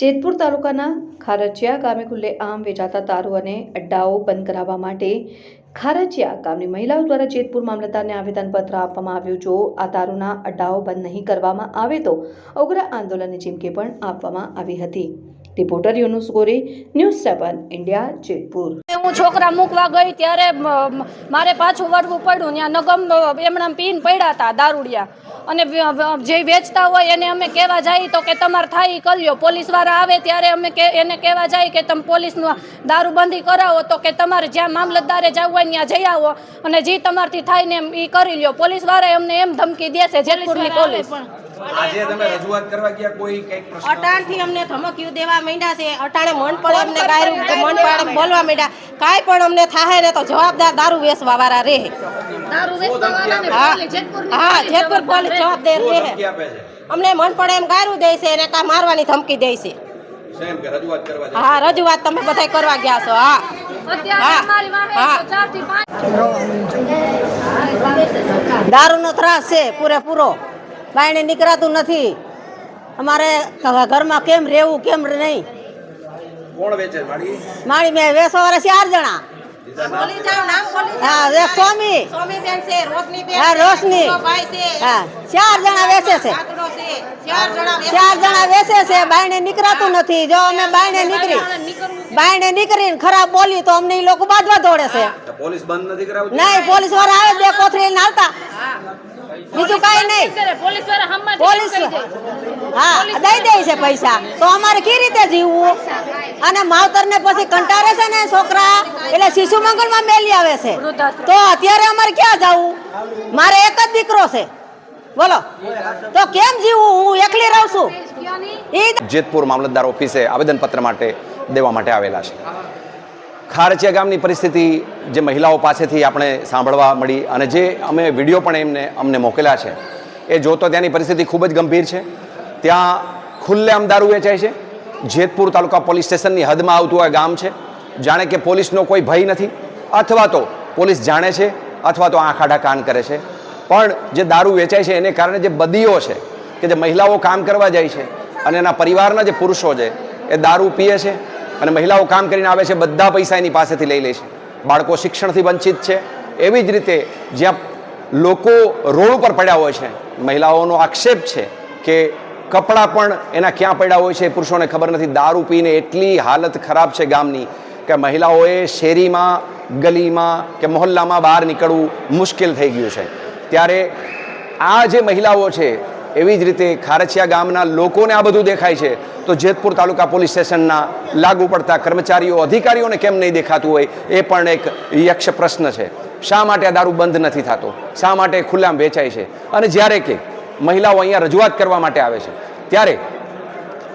જેતપુર તાલુકાના ખારચિયા ગામે ખુલ્લે આમ વેચાતા તારો અને અડ્ડાઓ બંધ કરાવવા માટે ખારચિયા ગામની મહિલાઓ દ્વારા જેતપુર મામલતદારને આવેદનપત્ર આપવામાં આવ્યું. જો આ તારોના અડ્ડાઓ બંધ નહીં કરવામાં આવે તો ઉગ્ર આંદોલનની ચીમકી પણ આપવામાં આવી હતી. રિપોર્ટર યુનુસ ગોરી ન્યૂઝ સેવન ઇન્ડિયા જેતપુર. હું છોકરા મૂકવા ગઈ ત્યારે મારે પાછું વળવું પડ્યું ત્યાં નગમ એમણે પીન પડ્યા હતા દારૂડિયા. અને જે વેચતા હોય એને અમે કહેવા જાય તો કે તમારે થાય કર્યો પોલીસવાળા આવે ત્યારે અમે એને કહેવા જાય કે તમે પોલીસનું દારૂબંધી કરાવો તો કે તમારે જ્યાં મામલતદારે જવું હોય ત્યાં જઈ આવો. અને જે તમારથી થાય ને એમ એ કરી લ્યો. પોલીસવાળા એમને એમ ધમકી દેશે જેતપુરની પોલીસ. આજે તમે રજૂઆત કરવા ગયા કોઈ કંઈક પ્રશ્ન અટાણથી અમને ધમકીઓ દેવા માંડ્યા છે. અટાણે મન પડે અમને ગાયરું મન પડે બોલવા માંડ્યા. કાંઈ પણ અમને થાય ને તો જવાબદાર દારૂ વેચવા વાળા રહે ને હા જેતપુર પોલીસ જવાબદાર રહે. અમને મન પડે એમ ગાયરું દે છે ને કા મારવાની ધમકી દે છે. સેમ કે રજૂઆત કરવા જાય હા રજૂઆત તમે બધા કરવા ગયા છો. હા. દારૂ દારૂનો ત્રાસ છે પૂરેપૂરો. બાયણે નીકળાતું નથી. અમારે ઘરમાં કેમ રહેવું કેમ નહીં? કોણ વેચે મારી મારી મેં વેસો વાળા ચાર જણા. હા એક સ્વામી. હા રોશની. હા ચાર જણા વેચે છે. ચાર જણા બેસે છે. બાયણે નીકળાતું નથી. જો અમે બાયણે નીકળી બાયણે નીકળીને ખરાબ બોલી તો અમને લોકો બાંધવા દોડે છે. પોલીસ બંધ નથી કરાવતી? નહીં પોલીસવાળા આવે બે કોથળી લઈને આવતા બીજું કાંઈ નહીં. પોલીસ દે. હા દઈ દે છે પૈસા. તો અમારે કઈ રીતે જીવવું? અને માવતર ને પછી કંટાળે છે ને છોકરા? એટલે શિશુ મંગળમાં મેલી આવે છે. તો અત્યારે અમારે ક્યાં જવું? મારે એક જ દીકરો છે. બોલો. તો કેમ જીવું? હું એકલી રહું છું. જેતપુર મામલતદાર ઓફિસે આવેદનપત્ર માટે દેવા માટે આવેલા છે. ખારચિયા ગામની પરિસ્થિતિ જે મહિલાઓ પાસેથી આપણે સાંભળવા મળી અને જે અમે વીડિયો પણ એમને અમને મોકલ્યા છે, એ જોતો ત્યાંની પરિસ્થિતિ ખૂબ જ ગંભીર છે. ત્યાં ખુલ્લેઆમ દારૂ વેચાય છે. જેતપુર તાલુકા પોલીસ સ્ટેશનની હદમાં આવતું આ ગામ છે. જાણે કે પોલીસનો કોઈ ભય નથી, અથવા તો પોલીસ જાણે છે, અથવા તો આંખ આડા કાન કરે છે. પણ જે દારૂ વેચાય છે એને કારણે જે બદીઓ છે, કે જે મહિલાઓ કામ કરવા જાય છે અને એના પરિવારના જે પુરુષો છે, એ દારૂ પીએ છે અને મહિલાઓ કામ કરીને આવે છે, બધા પૈસા એની પાસેથી લઈ લે છે. બાળકો શિક્ષણથી વંચિત છે. એવી જ રીતે જ્યાં લોકો રોડ ઉપર પડ્યા હોય છે, મહિલાઓનો આક્ષેપ છે કે કપડાં પણ એના ક્યાં પડ્યા હોય છે પુરુષોને ખબર નથી. દારૂ પીને એટલી હાલત ખરાબ છે ગામની કે મહિલાઓએ શેરીમાં, ગલીમાં કે મોહલ્લામાં બહાર નીકળવું મુશ્કેલ થઈ ગયું છે. ત્યારે આ જે મહિલાઓ છે, એવી જ રીતે ખારચિયા ગામના લોકોને આ બધું દેખાય છે. તો જેતપુર તાલુકા પોલીસ સ્ટેશનના લાગુ પડતા કર્મચારીઓ, અધિકારીઓને કેમ નહીં દેખાતું હોય, એ પણ એક યક્ષ પ્રશ્ન છે. શા માટે આ દારૂ બંધ નથી થતો? શા માટે ખુલ્લામ વેચાય છે? અને જ્યારે કે મહિલાઓ અહીંયા રજૂઆત કરવા માટે આવે છે, ત્યારે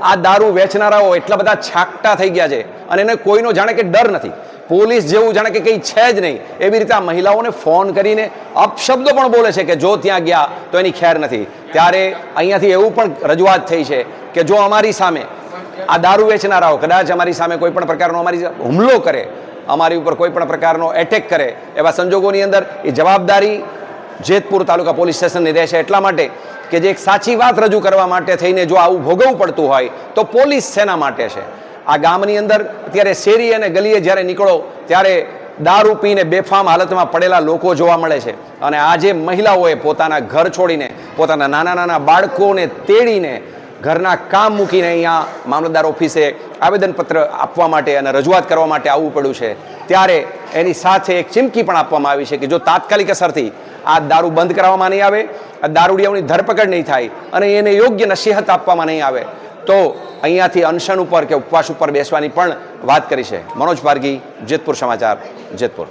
આ દારૂ વેચનારાઓ એટલા બધા છાકટા થઈ ગયા છે અને એને કોઈનો જાણે કે ડર નથી. પોલીસ જેવું જાણે કે કંઈ છે જ નહીં. એવી રીતે આ મહિલાઓને ફોન કરીને અપશબ્દો પણ બોલે છે કે જો ત્યાં ગયા તો એની ખેર નથી. ત્યારે અહીંયાથી એવું પણ રજૂઆત થઈ છે કે જો અમારી સામે આ દારૂ વેચનારાઓ, કદાચ અમારી સામે કોઈ પણ પ્રકારનો અમારી હુમલો કરે, અમારી ઉપર કોઈ પણ પ્રકારનો એટેક કરે, એવા સંજોગોની અંદર એ જવાબદારી જેતપુર તાલુકા પોલીસ સ્ટેશનની રહેશે એટલા માટે કે જે એક સાચી વાત રજૂ કરવા માટે થઈને જો આવું ભોગવવું પડતું હોય તો પોલીસ શેના માટે છે. આ ગામની અંદર અત્યારે શેરી અને ગલીએ જ્યારે નીકળો, ત્યારે દારૂ પીને બેફામ હાલતમાં પડેલા લોકો જોવા મળે છે. અને આજે મહિલાઓએ પોતાના ઘર છોડીને, પોતાના નાના નાના બાળકોને તેડીને ઘરના કામ મૂકીને અહીંયા મામલતદાર ઓફિસે આવેદનપત્ર આપવા માટે અને રજૂઆત કરવા માટે આવવું પડ્યું છે. ત્યારે એની સાથે એક ચીમકી પણ આપવામાં આવી છે કે જો તાત્કાલિક અસરથી આ દારૂ બંધ કરવામાં નહીં આવે, આ દારૂડિયાઓની ધરપકડ નહીં થાય અને એને યોગ્ય નસીહત આપવામાં નહીં આવે, તો અહીંયાથી અનશન ઉપર કે ઉપવાસ ઉપર બેસવાની પણ વાત કરી છે. મનોજ પારગી જેતપુર સમાચાર, જેતપુર.